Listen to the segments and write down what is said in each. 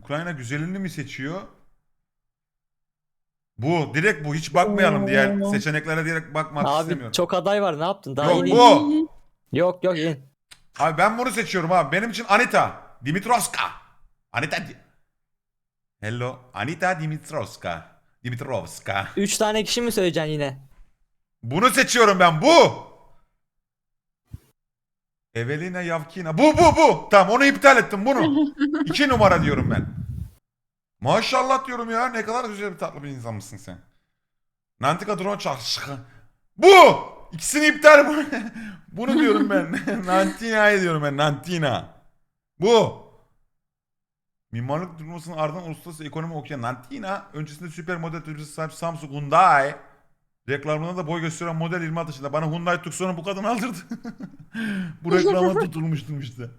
Ukrayna güzelini mi seçiyor? Bu. Direkt bu. Hiç bakmayalım diğer seçeneklere direkt bakmak Abi istemiyorum. çok aday var ne yaptın? Daha Yok yeni. bu. Yok yok in. Abi ben bunu seçiyorum abi. Benim için Anita. Dimitrovska. Anita. Di- Hello. Anita Dimitrovska. Dimitrovska. Üç tane kişi mi söyleyeceksin yine? Bunu seçiyorum ben. Bu. Evelina Yavkina. Bu bu bu. Tamam onu iptal ettim bunu. İki numara diyorum ben. Maşallah diyorum ya. Ne kadar güzel bir tatlı bir insan mısın sen. Nantika drone çalışkı. Bu. İkisini iptal bu. Bunu diyorum ben. Nantina'yı diyorum ben. Nantina. Bu. Mimarlık diplomasının ardından uluslararası ekonomi okuyan Nantina öncesinde süper model tecrübesi sahip Samsung Hyundai reklamında da boy gösteren model 20 yaşında. Bana Hyundai Tucson'u bu kadın aldırdı. bu reklama tutulmuştum işte.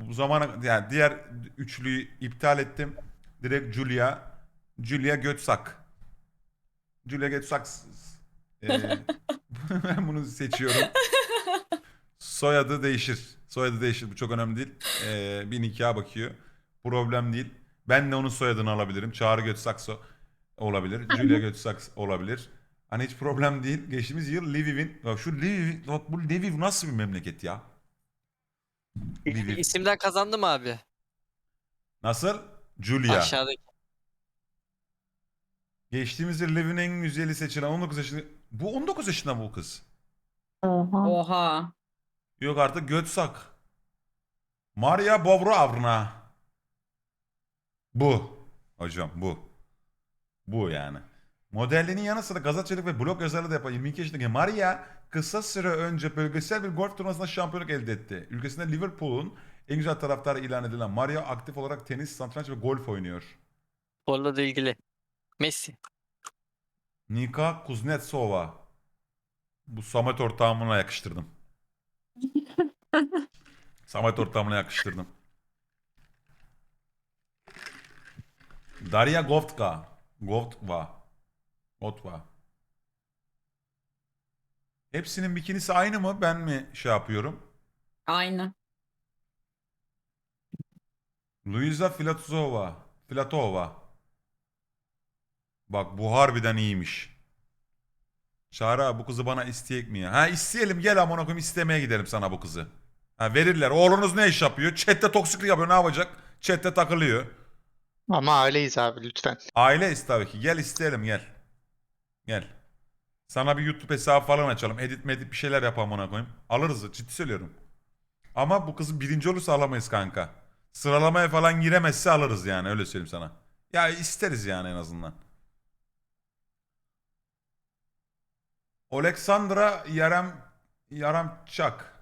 Bu zamana yani diğer üçlüyü iptal ettim. Direkt Julia. Julia Götsak. Julia Götsak. Ee, ben bunu seçiyorum. Soyadı değişir. Soyadı değişir. Bu çok önemli değil. Ee, bir nikaha bakıyor. Problem değil. Ben de onun soyadını alabilirim. Çağrı Götsakso olabilir. Julia Götsaks olabilir. Hani hiç problem değil. Geçtiğimiz yıl Lviv'in... Bak şu Lviv... Bak bu Lviv nasıl bir memleket ya? Lviv. İsimden kazandım abi. Nasıl? Julia. Aşağıdaki. Geçtiğimiz yıl Lviv'in en güzeli seçilen 19 yaşında... Bu 19 yaşında bu kız. Oha. Oha. Yok artık Götsak. Maria Bobrovna. Bu. Hocam bu. Bu yani. Modelliğinin yanı sıra gazetecilik ve blog yazarlığı da yapan 22 yaşındaki Maria kısa süre önce bölgesel bir golf turnuvasında şampiyonluk elde etti. Ülkesinde Liverpool'un en güzel taraftarı ilan edilen Maria aktif olarak tenis, satranç ve golf oynuyor. Sporla da ilgili. Messi. Nika Kuznetsova. Bu Samet ortağımına yakıştırdım. Samet ortağımına yakıştırdım. Daria Govtka. Govtva. Gotva. Hepsinin bikinisi aynı mı? Ben mi şey yapıyorum? Aynı. Luisa Filatova. Filatova. Bak bu harbiden iyiymiş. Çağrı abi bu kızı bana isteyek mi ya? Ha isteyelim gel amına koyayım istemeye gidelim sana bu kızı. Ha verirler. Oğlunuz ne iş yapıyor? Chat'te toksiklik yapıyor ne yapacak? Chat'te takılıyor. Ama aileyiz abi lütfen. Aileyiz tabii ki. Gel isteyelim gel. Gel. Sana bir YouTube hesabı falan açalım. Edit medit bir şeyler yap amına koyayım. Alırız ciddi söylüyorum. Ama bu kızı birinci olursa alamayız kanka. Sıralamaya falan giremezse alırız yani öyle söyleyeyim sana. Ya isteriz yani en azından. Oleksandra Yarem Yaramçak.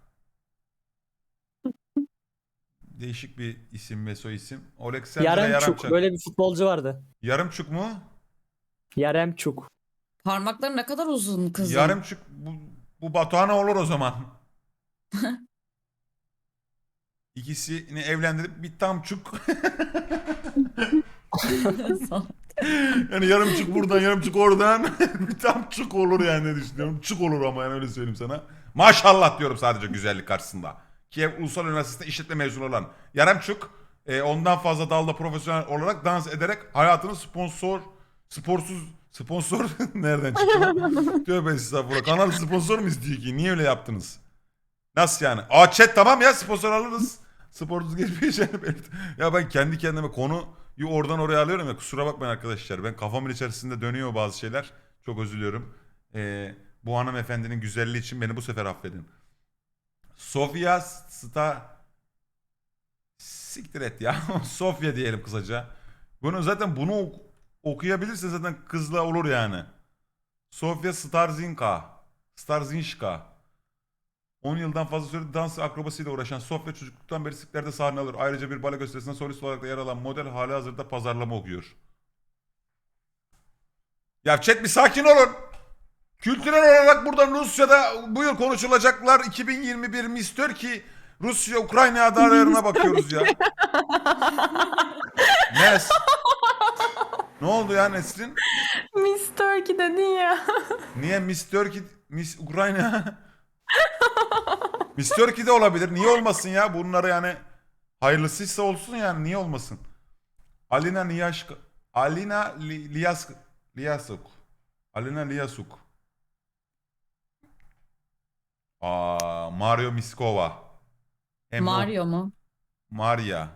Değişik bir isim ve soy isim. Oleksandra Yaremçuk. Böyle bir futbolcu vardı. Yarımçuk mu? Yaremçuk. Parmakları ne kadar uzun kızın. Yarımçuk bu, bu Batuhan'a olur o zaman. İkisini evlendirip bir tamçuk. yani yarımçuk buradan yarımçuk oradan bir tamçuk olur yani ne düşünüyorum. Çuk olur ama yani öyle söyleyeyim sana. Maşallah diyorum sadece güzellik karşısında. Kiev Ulusal Üniversitesi'nde işletme mezunu olan Yaremçuk e, ondan fazla dalda profesyonel olarak dans ederek hayatını sponsor sporsuz sponsor nereden çıktı? Tövbe estağfurullah. Kanal sponsor mu istiyor ki? Niye öyle yaptınız? Nasıl yani? Aa chat tamam ya sponsor alırız. Sporsuz geçmeyeceğini belirt. Ya ben kendi kendime konuyu oradan oraya alıyorum ya kusura bakmayın arkadaşlar. Ben kafamın içerisinde dönüyor bazı şeyler. Çok özür diliyorum. Ee, bu hanımefendinin güzelliği için beni bu sefer affedin. Sofia Sta... Siktir et ya. Sofya diyelim kısaca. Bunu zaten bunu ok- okuyabilirse zaten kızla olur yani. Sofia Starzinka. Starzinşka. 10 yıldan fazla süre dans akrobasiyle uğraşan Sofya çocukluktan beri sirklerde sahne alır. Ayrıca bir bale gösterisinde solist olarak da yer alan model hali hazırda pazarlama okuyor. Ya chat bir sakin olun. Kültürel olarak buradan Rusya'da bu yıl konuşulacaklar 2021 Miss Turkey Rusya Ukrayna adaylarına bakıyoruz ya. Nes? ne oldu ya Nesrin? Miss Turkey dedin ya. Niye Miss Turkey, Miss Ukrayna? Miss Turkey de olabilir. Niye olmasın ya? Bunları yani Hayırlısıysa olsun yani niye olmasın? Alina Niyaşk Alina Li- Liyask Liyasuk. Alina Liyasuk. Aa, Mario Miskova. Hem Mario mu? Maria.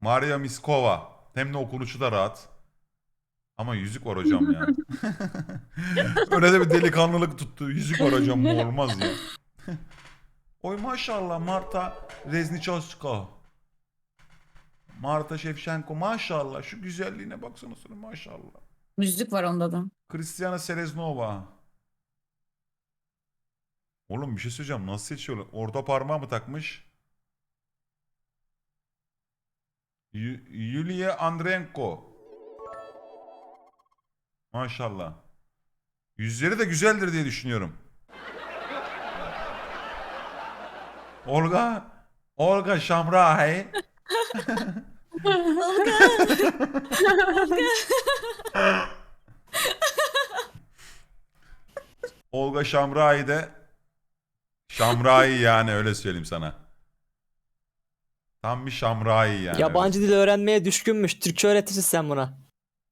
Maria Miskova. Hem de okunuşu da rahat. Ama yüzük var hocam ya. Öyle de bir delikanlılık tuttu. Yüzük var hocam bu olmaz ya. Oy maşallah Marta Rezničovska. Marta Shevchenko maşallah. Şu güzelliğine baksana sana maşallah. Müzik var onda da. Kristina Seleznova. Oğlum bir şey söyleyeceğim. Nasıl seçiyorlar? Orta parmağı mı takmış? Yu- Yulia Andrenko. Maşallah. Yüzleri de güzeldir diye düşünüyorum. Olga Olga Şamray. Olga Şamray de Şamray yani öyle söyleyeyim sana. Tam bir Şamray yani. Yabancı dil öğrenmeye düşkünmüş. Türkçe öğretirsin sen buna.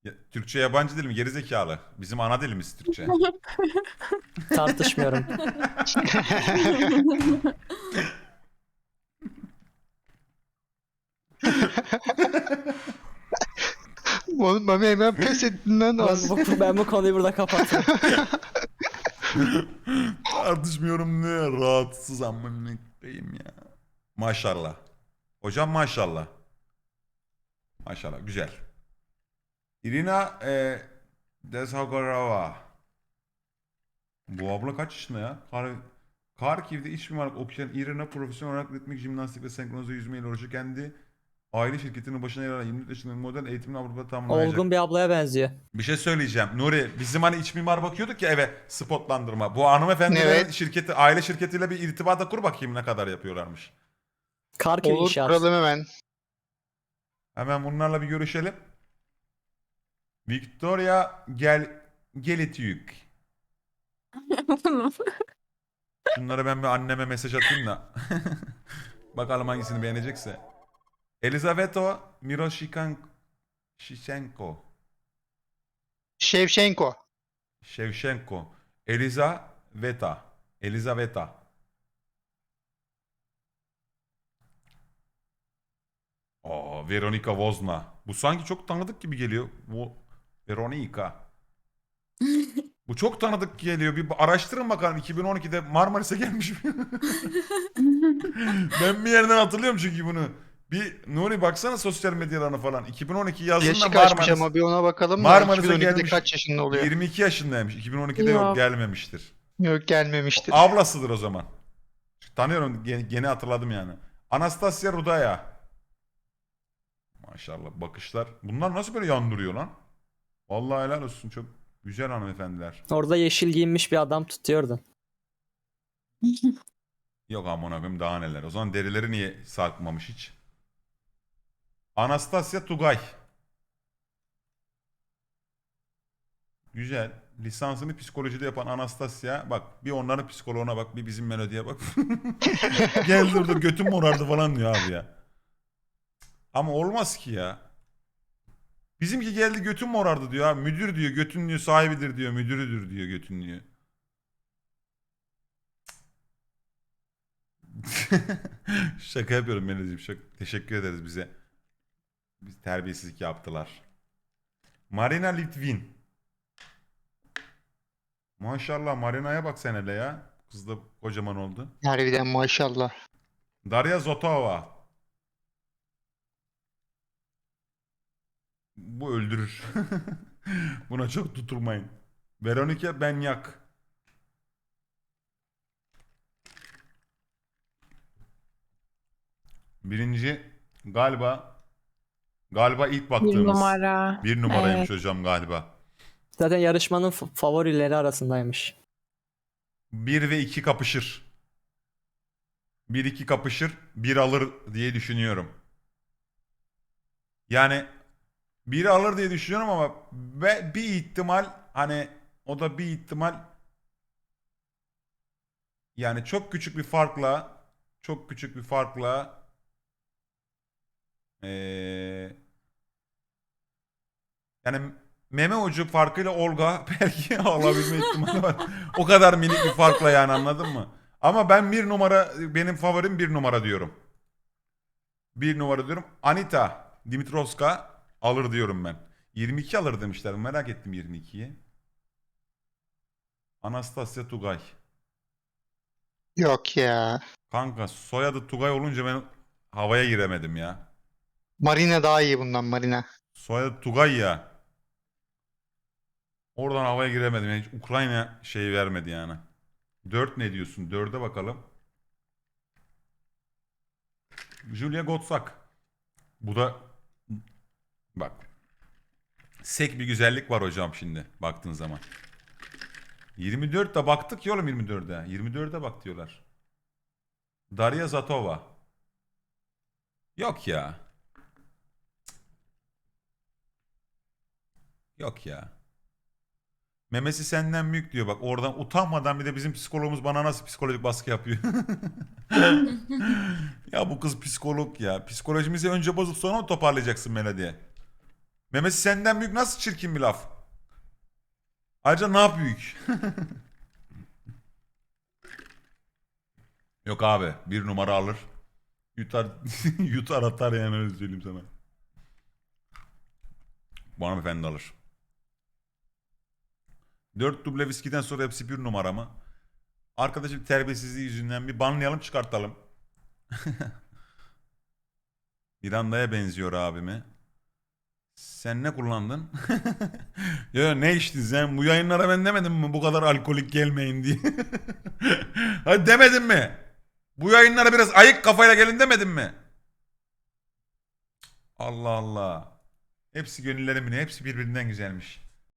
Ya, Türkçe yabancı dil mi? Gerizekalı. Bizim ana dilimiz Türkçe. Tartışmıyorum. Oğlum Mami hemen pes ettin lan ben, az. bu, ben bu konuyu burada kapattım. Tartışmıyorum ne rahatsız amına koyayım ya. Maşallah. Hocam maşallah. Maşallah güzel. Irina e, Deshagorova. Bu abla kaç yaşında ya? Kar Karkiv'de iç mimarlık okuyan Irina profesyonel olarak ritmik jimnastik ve senkronize yüzmeyle uğraşıyor. Kendi aile şirketinin başına yer alan 24 yaşındaki model eğitimini Avrupa'da tamamlayacak. Olgun bir ablaya benziyor. Bir şey söyleyeceğim. Nuri bizim hani iç mimar bakıyorduk ya eve spotlandırma. Bu hanımefendilerin Evet. şirketi, aile şirketiyle bir irtibata kur bakayım ne kadar yapıyorlarmış. Karköy Olur inşaat. kuralım hemen. Hemen bunlarla bir görüşelim. Victoria Gel Gelitiyük. Şunları ben bir anneme mesaj atayım da. Bakalım hangisini beğenecekse. Elizaveto Miroshikan Shichenko. Şevşenko. Shevchenko. Elizaveta. Elizaveta. Aa, Veronika Vozna. Bu sanki çok tanıdık gibi geliyor. Bu Veronika. Bu çok tanıdık geliyor. Bir araştırın bakalım 2012'de Marmaris'e gelmiş mi? ben bir yerden hatırlıyorum çünkü bunu. Bir Nuri baksana sosyal medyalarına falan. 2012 yazında Yaşı kaçmış Marmaris. ama bir ona bakalım. Marmaris'e Marmaris'e 2012'de gelmiş. kaç yaşında oluyor? 22 yaşındaymış. 2012'de yok Yok. gelmemiştir. Yok gelmemiştir. Ablasıdır o zaman. Tanıyorum gene, gene hatırladım yani. Anastasia Rudaya. Maşallah bakışlar. Bunlar nasıl böyle yandırıyor lan? Vallahi helal olsun çok güzel hanımefendiler. Orada yeşil giyinmiş bir adam tutuyordu. Yok amına koyayım daha neler. O zaman derileri niye sarkmamış hiç? Anastasia Tugay. Güzel. Lisansını psikolojide yapan Anastasia. Bak bir onların psikoloğuna bak bir bizim melodiye bak. Geldi orada götüm morardı falan diyor abi ya. Ama olmaz ki ya. Bizimki geldi götüm morardı diyor abi. Müdür diyor götün sahibidir diyor. Müdürüdür diyor götün. Şaka yapıyorum Melodi'cim. Şaka. Teşekkür ederiz bize. Biz terbiyesizlik yaptılar. Marina Litvin. Maşallah Marina'ya bak sen hele ya. Kız da kocaman oldu. Harbiden maşallah. Darya Zotova. Bu öldürür. Buna çok tutulmayın. Veronika Benyak. Birinci galiba galiba ilk Bir baktığımız numara. bir numaraymış Evet. hocam galiba. Zaten yarışmanın f- favorileri arasındaymış. 1 ve 2 kapışır. 1 2 kapışır, 1 alır diye düşünüyorum. Yani 1 alır diye düşünüyorum ama ve bir ihtimal hani o da bir ihtimal yani çok küçük bir farkla çok küçük bir farkla Ee, yani meme ucu farkıyla Olga belki alabilme ihtimali var. o kadar minik bir farkla yani anladın mı? Ama ben bir numara benim favorim bir numara diyorum. Bir numara diyorum. Anita Dimitrovska alır diyorum ben. 22 alır demişler. Merak ettim 22'yi. Anastasia Tugay. Yok ya. Kanka soyadı Tugay olunca ben havaya giremedim ya. Marina daha iyi bundan Marina. Soyadı Tugay ya. Oradan havaya giremedim. Yani hiç Ukrayna şeyi vermedi yani. 4 ne diyorsun? 4'e bakalım. Julia Gotsak. Bu da bak. Sek bir güzellik var hocam şimdi baktığın zaman. 24 de baktık ya oğlum 24'e. 24'e bak diyorlar. Daria Zatova. Yok ya. Yok ya. Memesi senden büyük diyor bak oradan utanmadan bir de bizim psikologumuz bana nasıl psikolojik baskı yapıyor. ya bu kız psikolog ya. Psikolojimizi önce bozup sonra mı toparlayacaksın Melodi'ye? Memesi senden büyük nasıl çirkin bir laf? Ayrıca ne büyük? Yok abi bir numara alır. Yutar, yutar atar yani öyle söyleyeyim sana. Bu hanımefendi alır. Dört duble viskiden sonra hepsi bir numara mı? Arkadaşım terbiyesizliği yüzünden bir banlayalım çıkartalım. Miranda'ya benziyor abimi. Sen ne kullandın? ya ne içtin sen? Bu yayınlara ben demedim mi bu kadar alkolik gelmeyin diye. Hadi demedim mi? Bu yayınlara biraz ayık kafayla gelin demedim mi? Allah Allah. Hepsi gönüllerimin, hepsi birbirinden güzelmiş.